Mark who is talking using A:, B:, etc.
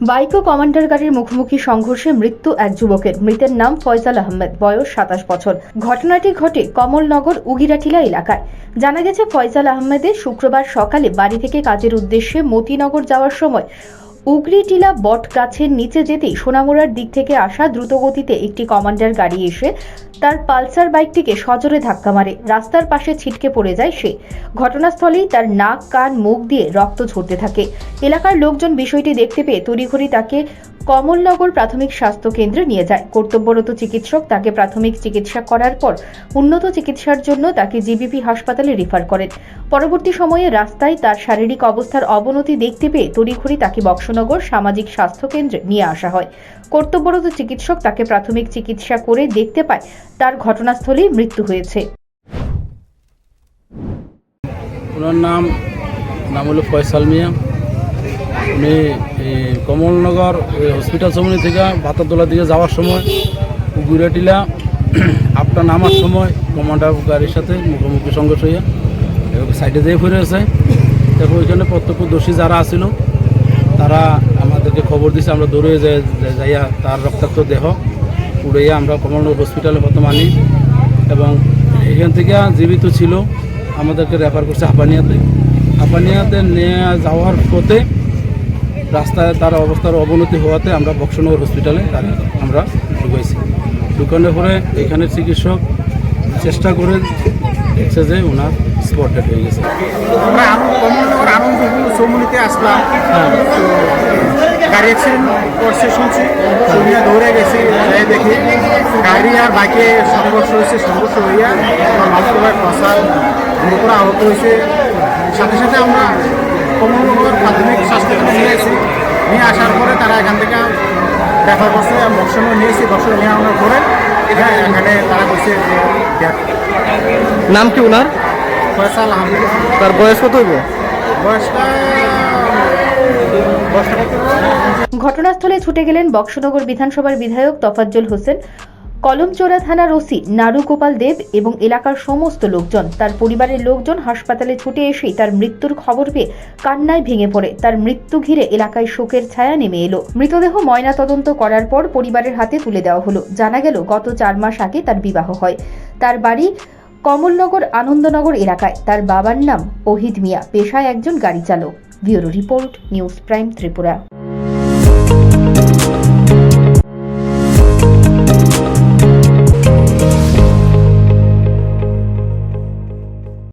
A: Bike ও commander গাড়ির মুখোমুখি সংঘর্ষে মৃত্যু এক যুবকের। মৃতের নাম ফয়সাল আহমেদ, বয়স সাতাশ বছর। ঘটনাটি ঘটে কমলনগর, উগিরাটিলা এলাকায়। জানা গেছে, ফয়সাল আহমেদের শুক্রবার সকালে বাড়ি থেকে কাজের উদ্দেশ্যে মতিনগর যাওয়ার সময় উগরিটিলা বট গাছের নিচে যেতেই সোনামুড়ার দিক থেকে আসা দ্রুতগতিতে একটি কমান্ডার গাড়ি এসে তার পালসার বাইকটিকে সজোরে ধাক্কা মারে। রাস্তার পাশে ছিটকে পড়ে যায় সে। ঘটনাস্থলেই তার নাক, কান, মুখ দিয়ে রক্ত ঝরতে থাকে। এলাকার লোকজন বিষয়টি দেখতে পেয়ে তড়িঘড়ি তাকে কমলনগর প্রাথমিক স্বাস্থ্য কেন্দ্রে নিয়ে যায়। কর্তব্যরত চিকিৎসক তাকে প্রাথমিক চিকিৎসা করার পর উন্নত চিকিৎসার জন্য তাকে জিবিপি হাসপাতালে রেফার করেন। পরবর্তী সময়ে রাস্তায় তার শারীরিক অবস্থার অবনতি দেখতে পেয়ে তড়িঘড়ি তাকে বক্সনগর সামাজিক স্বাস্থ্য কেন্দ্রে নিয়ে আসা হয়। কর্তব্যরত চিকিৎসক তাকে প্রাথমিক চিকিৎসা করে দেখতে পায়। তার ঘটনাস্থলেই মৃত্যু হয়েছে।
B: ওনার নাম নাম হলো ফয়সাল মিয়া। উনি কমলনগর হসপিটাল সমনি থেকে ভাতারতলা দিকে যাওয়ার সময় গুড়াটিলা আপটা নামার সময় কমান্ডার গাড়ির সাথে মুখোমুখি সংঘর্ষ হইয়া সাইডে দিয়ে ফিরে আছে। তারপর ওইখানে প্রত্যক্ষদর্শী যারা আছিল তারা আমাদেরকে খবর দিছে, আমরা দৌড়ে যাই যাইয়া তার রক্তাক্ত দেহ উড়াইয়া আমরা কমলনগর হসপিটালে প্রথম আনি। এবং এখান থেকে জীবিত ছিল আমাদেরকে রেফার করছে হাপানিয়াতে। হাপানিয়াতে নিয়ে যাওয়ার পথে রাস্তায় তার অবস্থার অবনতি হওয়াতে আমরা বক্সনগর হসপিটালে আমরা ঢুকাইছি। ঢুকানোর পরে এখানের চিকিৎসক চেষ্টা করে যে ওনার স্পট ডেট হয়ে গেছে।
C: আমরা আনন্দ কমলনগর আনন্দপুর চৌমুনিতে আসলাম।
B: হ্যাঁ।
C: গাড়ি অ্যাক্সিডেন্ট করছে শুনছি। শুনিয়া দৌড়ে গেছি দেখি। গাড়ি আর বাইকে সংঘর্ষ হয়েছে সংঘর্ষ হইয়া আমার মালসভায় ফসাল গুরুতর আহত হয়েছে। সাথে সাথে আমরা কমলনগর প্রাথমিক স্বাস্থ্যকেন্দ্রে নিয়ে আসি নিয়ে আসার পরে তারা এখান থেকে রেফার করছে বক্সনে নিয়েছি বক্সনে নিয়ে পরে এখানে এখানে তারা death।
D: নাম কি ওনার?
C: ফয়সাল আহমেদ।
D: তার বয়স কত হইব?
C: বয়সটা
A: ঘটনাস্থলে ছুটে গেলেন বক্সনগর বিধানসভার বিধায়ক তফাজ্জল হোসেন কলমচোরা থানার ওসি নারু গোপাল দেব এবং এলাকার সমস্ত লোকজন। তার পরিবারের লোকজন হাসপাতালে ছুটে এসেই তার মৃত্যুর খবর পেয়ে কান্নায় ভেঙে পড়ে। তার মৃত্যু ঘিরে এলাকায় শোকের ছায়া নেমে এলো। মৃতদেহ ময়না তদন্ত করার পর পরিবারের হাতে তুলে দেওয়া হলো। জানা গেল গত চার মাস আগে তার বিবাহ হয়। তার বাড়ি কমলনগর আনন্দনগর এলাকায়। তার বাবার নাম অহিদ মিয়া। পেশায় একজন গাড়ি চালক bureau report, news prime Tripura.